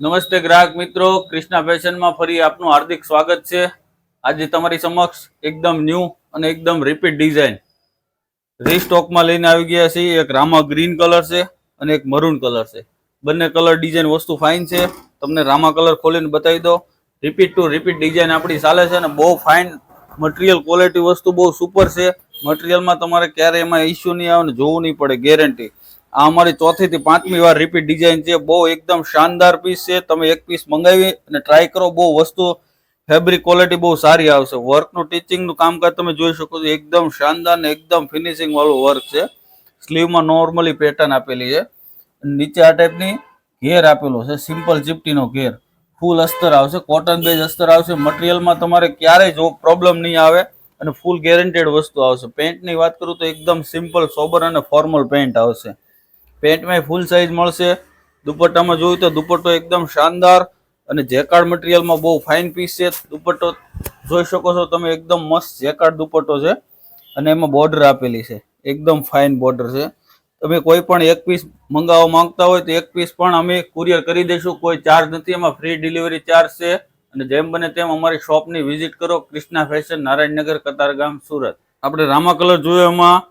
નમસ્તે ગ્રાહક મિત્રો ક્રિષ્ના ફેશનમાં ફરી આપનું હાર્દિક સ્વાગત છે. આજે તમારી સમક્ષ એકદમ ન્યૂ અને એકદમ રિપીટ ડિઝાઇન રીસ્ટોકમાં લઈને આવી ગયા છીએ, એક રામા ગ્રીન કલર છે અને એક મરૂન કલર છે. બંને કલર ડિઝાઇન વસ્તુ ફાઇન છે. તમને રામા કલર ખોલીને બતાવી દો રિપીટ ટુ રિપીટ ડિઝાઇન આપણી ચાલે છે અને બહુ ફાઇન મટીરિયલ ક્વોલિટી વસ્તુ બહુ સુપર છે. મટીરિયલમાં તમારે ક્યારે એમાં ઇસ્યુ નહીં આવે ને જોવું નહીં પડે ગેરંટી આ અમારી ચોથી થી પાંચમી વાર રિપીટ ડિઝાઇન છે. બહુ એકદમ શાનદાર પીસ છે. તમે એક પીસ મંગાવી અને ટ્રાય કરો, બહુ વસ્તુ ફેબ્રિક ક્વોલિટી બહુ સારી આવશે. વર્કનું ટીચિંગનું કામકાજ તમે જોઈ શકો છો. એકદમ શાનદાર ને એકદમ ફિનિશિંગ વાળું વર્ક છે. સ્લીવમાં નોર્મલી પેટર્ન આપેલી છે. નીચે આ ટાઈપની ઘેર આપેલો છે. સિમ્પલ ચીપટીનો ઘેર ફૂલ અસ્તર આવશે. કોટન બેઝ અસ્તર આવશે. મટીરિયલમાં તમારે ક્યારેય જો પ્રોબ્લેમ નહીં આવે અને ફૂલ ગેરંટેડ વસ્તુ આવશે. પેન્ટની વાત કરું તો એકદમ સિમ્પલ સોબર અને ફોર્મલ પેન્ટ આવશે. પેન્ટમાં ફૂલ સાઇઝ મળશે. દુપટ્ટામાં જોયું તો દુપટ્ટો એકદમ શાનદાર અને જેકાર્ડ મટીરિયલમાં બહુ ફાઇન પીસ છે. દુપટ્ટો જોઈ શકો છો તમે, એકદમ મસ્ત જેકાર્ડ દુપટ્ટો છે. અને એમાં બોર્ડર આપેલી છે. એકદમ ફાઇન બોર્ડર છે. તમે કોઈ પણ એક પીસ મંગાવવા માંગતા હોય તો એક પીસ પણ અમે કુરિયર કરી દઈશું. કોઈ ચાર્જ નથી, એમાં ફ્રી ડિલિવરી ચાર્જ છે. અને જેમ બને તેમ અમારી શોપની વિઝિટ કરો. કૃષ્ણા ફેશન નારાયણનગર, કતારગામ, સુરત. આપણે રામા કલર જોયો એમાં.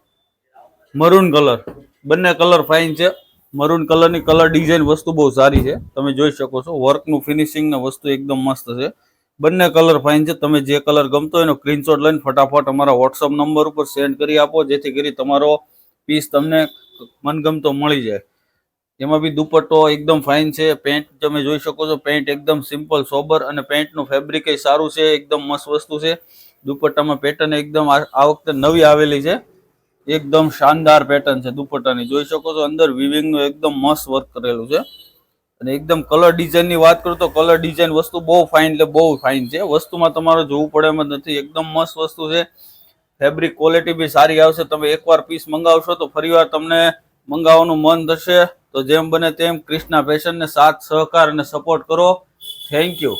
મરૂન કલર બંને કલર ફાઇન છે. મરૂન કલરની કલર ડિઝાઇન વસ્તુ બહુ સારી છે. તમે જોઈ શકો છો વર્કનું ફિનિશિંગ ને વસ્તુ એકદમ મસ્ત છે. બંને કલર ફાઇન છે. તમે જે કલર ગમતો હોય એનો સ્ક્રીનશોટ લઈને ફટાફટ અમારા વોટ્સઅપ નંબર ઉપર સેન્ડ કરી આપો, જેથી કરી તમારો પીસ તમને મનગમતો મળી જાય. એમાં બી દુપટ્ટો એકદમ ફાઇન છે. પેન્ટ તમે જોઈ શકો છો પેન્ટ એકદમ સિમ્પલ સોબર અને પેન્ટનું ફેબ્રિક સારું છે. એકદમ મસ્ત વસ્તુ છે. દુપટ્ટામાં પેટર્ન એકદમ આ વખતે નવી આવેલી છે. એકદમ શાનદાર પેટર્ન છે દુપટ્ટાની. જોઈ શકો છો અંદર વિવિંગનું એકદમ મસ્ત વર્ક કરેલું છે. અને એકદમ કલર ડિઝાઇનની વાત કરું તો કલર ડિઝાઇન વસ્તુ બહુ ફાઇન એટલે બહુ ફાઇન છે. વસ્તુમાં તમારે જોવું પડે એમ જ નથી. એકદમ મસ્ત વસ્તુ છે. ફેબ્રિક ક્વોલિટી બી સારી આવશે. તમે એકવાર પીસ મંગાવશો તો ફરીવાર તમને મંગાવવાનું મન થશે. તો જેમ બને તેમ ક્રિષ્ના ફેશનને સાથ સહકાર અને સપોર્ટ કરો. Thank you